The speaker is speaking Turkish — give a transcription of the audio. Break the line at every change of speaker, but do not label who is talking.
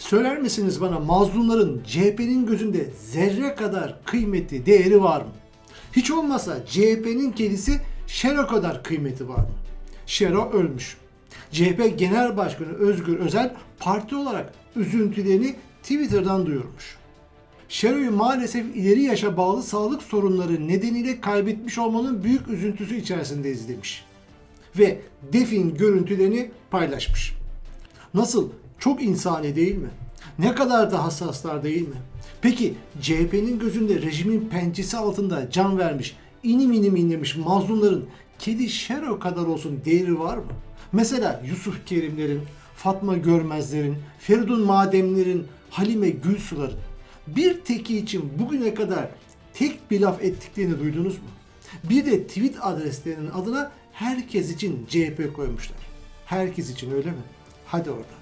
Söyler misiniz bana mazlumların CHP'nin gözünde zerre kadar kıymeti, değeri var mı? Hiç olmazsa CHP'nin kedisi Şero kadar kıymeti var mı? Şero ölmüş. CHP Genel Başkanı Özgür Özel parti olarak üzüntülerini Twitter'dan duyurmuş. Şero'yu maalesef ileri yaşa bağlı sağlık sorunları nedeniyle kaybetmiş olmanın büyük üzüntüsü içerisindeyiz demiş. Ve defin görüntülerini paylaşmış. Nasıl? Çok insani değil mi? Ne kadar da hassaslar değil mi? Peki CHP'nin gözünde rejimin pençesi altında can vermiş, inim inim inlemiş mazlumların kedi Şero kadar olsun değeri var mı? Mesela Yusuf Kerimlerin, Fatma Görmezlerin, Feridun Mademlerin, Halime Gülsuların bir teki için bugüne kadar tek bir laf ettiklerini duydunuz mu? Bir de tweet adreslerinin adına herkes için CHP koymuşlar. Herkes için öyle mi? Hadi oradan.